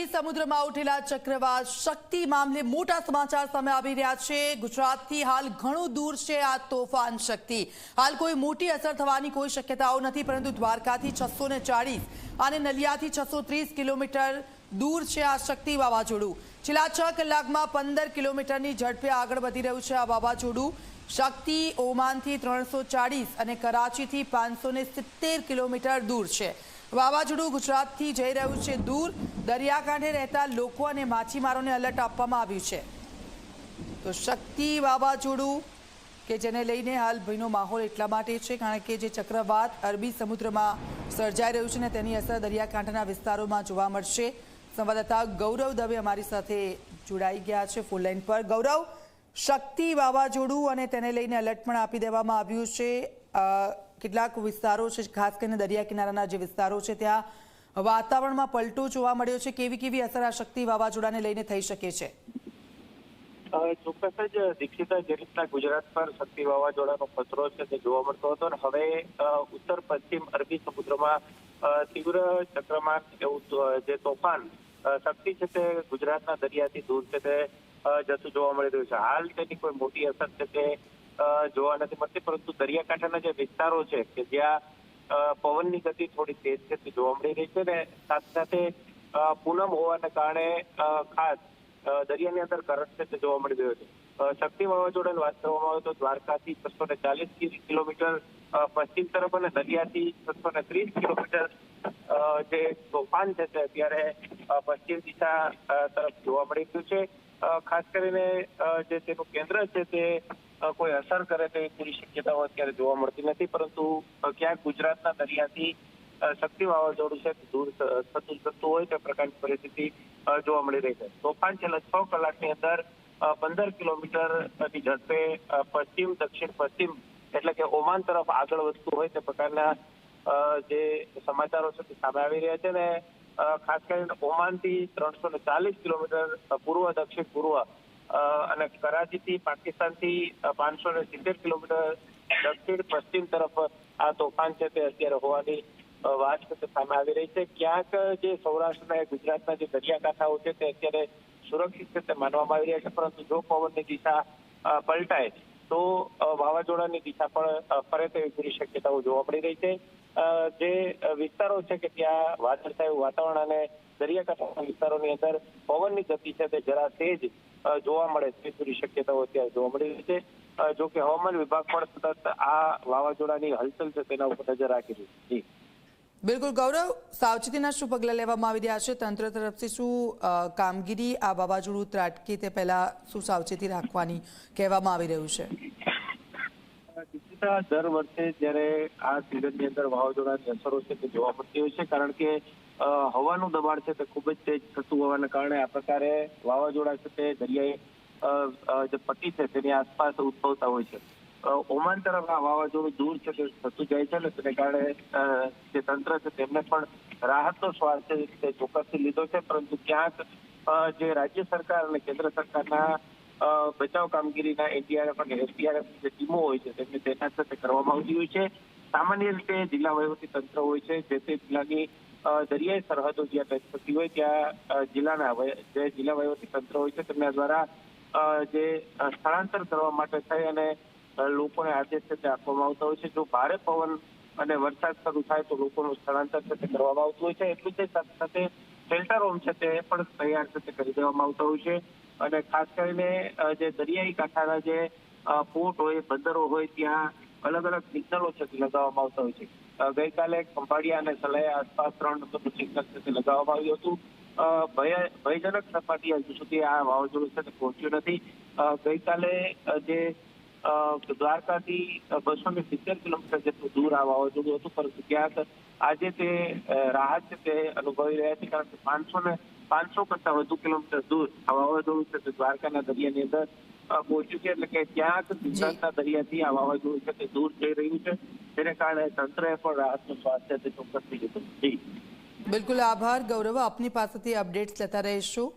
અરબી સમુદ્રમાં ઉઠેલા ચક્રવાત શક્તિ મામલે મોટા સમાચાર સામે આવી રહ્યા છે. ગુજરાતથી હાલ ઘણું દૂર છે આ તોફાન શક્તિ. હાલ કોઈ મોટી અસર થવાની કોઈ શક્યતાઓ નથી, પરંતુ દ્વારકાથી છસો ને ચાળીસ અને નલિયાથી છસો ત્રીસ કિલોમીટર દૂર છે આ શક્તિ વાવાઝોડું. છેલ્લા છ કલાકમાં પંદર કિલોમીટરની ઝડપે આગળ વધી રહ્યું છે આ વાવાઝોડું. શક્તિ ઓમાનથી ત્રણસો ચાળીસ અને કરાચીથી પાંચસો સિત્તેર કિલોમીટર દૂર છે. વાવાઝોડું ગુજરાતથી જઈ રહ્યું છે દૂર. દરિયાકાંઠે રહેતા લોકો અને માછીમારોને એલર્ટ આપવામાં આવ્યું છે. તો શક્તિ વાવાઝોડું કે જેને લઈને હાલ ભયનો માહોલ એટલા માટે છે, કારણ કે જે ચક્રવાત અરબી સમુદ્રમાં સર્જાઈ રહ્યું છે ને તેની અસર દરિયાકાંઠાના વિસ્તારોમાં જોવા મળશે. સંવાદદાતા ગૌરવ દવે અમારી સાથે જોડાઈ ગયા છે ફૂલ લાઈન પર. ગૌરવ, શક્તિ વાવાઝોડું અને તેને લઈને એલર્ટ પણ આપી દેવામાં આવ્યું છે. કેટલાક વિસ્તારો છે, ખાસ કરીને દરિયા કિનારાના જે વિસ્તારો છે, ત્યાં વાતાવરણમાં પલટો જોવા મળ્યો છે. કેવી કેવી અસર આ શક્તિ વાવાઝોડાને લઈને થઈ શકે છે? ચોક્કસ જ દીક્ષિતા જે રીતના ગુજરાત પર શક્તિ વાવાઝોડાનો ખતરો છે તે જોવા મળતો હતો અને હવે ઉત્તર, પશ્ચિમ, અરબી સમુદ્રમાં તીવ્ર ચક્રમાન એવું જે તોફાન શક્તિ છે તે ગુજરાતના દરિયાથી દૂર છે તે જતું જોવા મળી રહ્યું છે. હાલ તેની કોઈ મોટી અસર છે તે જોવા નથી મળતી, પરંતુ દરિયાકાંઠાના જે વિસ્તારો છે, કે જ્યાં પવનની ગતિ થોડી તેજ છે તે જોવા મળી રહી છે ને, સાથે સાથે પૂનમ હોવાને કારણે ખાસ દરિયાની અંદર કરંટ છે તે જોવા મળી રહ્યો છે. શક્તિ વાવાઝોડાની વાત કરવામાં આવે તો દ્વારકાથી છસો ને ચાલીસ કિલોમીટર પશ્ચિમ તરફ અને દરિયાથી છસો ને ત્રીસ કિલોમીટર જે તોફાન છે અત્યારે પશ્ચિમ દિશા તરફ જોવા મળી રહ્યું છે. ખાસ કરીને જે તેનું કેન્દ્ર છે તે કોઈ અસર કરે તેવી પૂરી શક્યતાઓ અત્યારે જોવા મળતી નથી, પરંતુ ક્યાંક ગુજરાતના દરિયાથી શક્તિ વાવાઝોડું છે દૂર થતું થતું હોય તે પ્રકારની પરિસ્થિતિ જોવા મળી રહી છે. તોફાન છેલ્લા છ કલાકની અંદર પંદર કિલોમીટરની ઝડપે પશ્ચિમ, દક્ષિણ, પશ્ચિમ એટલે કે ઓમાન તરફ આગળ વધતું હોય તે પ્રકારના જે સમાચારો છે તે સામે આવી રહ્યા છે ને ખાસ કરીને ઓમાનથી ત્રણસો ને ચાલીસ કિલોમીટર પૂર્વ, દક્ષિણ, પૂર્વ અને કરાચીથી પાકિસ્તાનથી પાંચસો ને સિત્તેર કિલોમીટર, દક્ષિણ, પશ્ચિમ તરફ આ તોફાન છે તે અત્યારે હોવાની વાત સામે આવી રહી છે. ક્યાંક જે સૌરાષ્ટ્રના ગુજરાતના જે દરિયાકાંઠાઓ છે તે અત્યારે સુરક્ષિત છે તે માનવામાં આવી રહ્યા છે, પરંતુ જો પવનની દિશા પલટાય, તો વાવાઝોડાની દિશા પણ ફરે તેવી પૂરી શક્યતાઓ જોવા મળી રહી છે. જે વિસ્તારો છે કે ત્યાં વાદળછાયું વાતાવરણ અને દરિયાકાંઠાના વિસ્તારોની અંદર પવનની ગતિ છે તે જરા તેજ જોવા મળે તે પૂરી શક્યતાઓ અત્યારે જોવા મળી રહી છે. જો કે હવામાન વિભાગ પણ સતત આ વાવાઝોડાની હલચલ છે તેના ઉપર નજર રાખી રહ્યું છે. બિલકુલ, ગૌરવ, સાવચેતીના શું પગલાં લેવામાં આવી રહ્યા છે? તંત્ર તરફથી શું કામગીરી આ વાવાઝોડું ત્રાટકે તે પહેલા શું સાવચેતી રાખવાની કહેવામાં આવી રહ્યું છે? દીક્ષિતા દર વર્ષે જ્યારે આ સિઝનની અંદર વાવાઝોડાની અસરો છે તે જોવા મળતી હોય છે. કારણ કે હવાનું દબાણ છે તે ખૂબ જ તેજ થતું હોવાના કારણે આ પ્રકારે વાવાઝોડા છે તે દરિયાઈ જે પટ્ટી છે તેની આસપાસ ઉદ્ભવતા હોય છે. ઓમાન તરફ આ વાવાઝોડું દૂર છે તે થતું જાય છે ને તેને કારણે જે તંત્ર છે તેમને પણ રાહતનો શ્વાસ છે તે ચોક્કસથી લીધો છે. પરંતુ ક્યાંક જે રાજ્ય સરકાર અને કેન્દ્ર સરકારના બચાવ કામગીરીના એનડીઆરએફ અને એસડીઆરએફ જે ટીમો હોય છે, તેમને તૈનાત સાથે કરવામાં આવતી હોય છે. સામાન્ય રીતે જિલ્લા વહીવટી તંત્ર હોય છે, જે તે જિલ્લાની દરિયાઈ સરહદો જ્યાં ટચ થતી હોય, ત્યાં જિલ્લાના જે જિલ્લા વહીવટી તંત્ર હોય છે, તેમના દ્વારા જે સ્થળાંતર કરવા માટે થઈ અને લોકોને આદેશ છે તે આપવામાં આવતા હોય છે. જો ભારે પવન અને વરસાદ શરૂ થાય તો લોકોનું સ્થળાંતર છે તે કરવામાં આવતું હોય છે. એટલું જ સાથે સાથે શેલ્ટર હોમ છે તે પણ તૈયાર છે તે કરી દેવામાં આવતા હોય છે. અને ખાસ કરીને જે દરિયાઈ કાંઠાના જે પોર્ટ હોય, બંદરો હોય, ત્યાં અલગ અલગ સિગ્નલો છે લગાવવામાં આવતા હોય છે. ગઈકાલે ખંભાળિયા અને સલાયા આસપાસ ત્રણ નંબરનું સિગ્નલ છે લગાવવામાં આવ્યું હતું. ભય, ભયજનક સપાટી હજુ સુધી આ વાવાઝોડું છે પહોંચ્યું નથી. ગઈકાલે જે દ્વારકાથી બસો ને સિત્તેર કિલોમીટર જેટલું દૂર આ વાવાઝોડું હતું પરંતુ ક્યાંક આજે તે રાહત છે તે અનુભવી રહ્યા છે કારણ કે પાંચસો ને પાંચસો કરતા વધુ કિલોમીટર દૂર આ વાવાઝોડું છે તે દ્વારકાના દરિયાની અંદર પહોંચ્યું છે એટલે કે ક્યાંક ગુજરાતના દરિયાથી આ વાવાઝોડું છે તે દૂર જઈ રહ્યું છે. તેને કારણે તંત્રએ પણ રાહતનું સ્વાસ્થ્ય તે ચોક્કસ થઈ જતું બિલકુલ આભાર ગૌરવ આપની પાસેથી અપડેટ્સ લેતા રહીશું.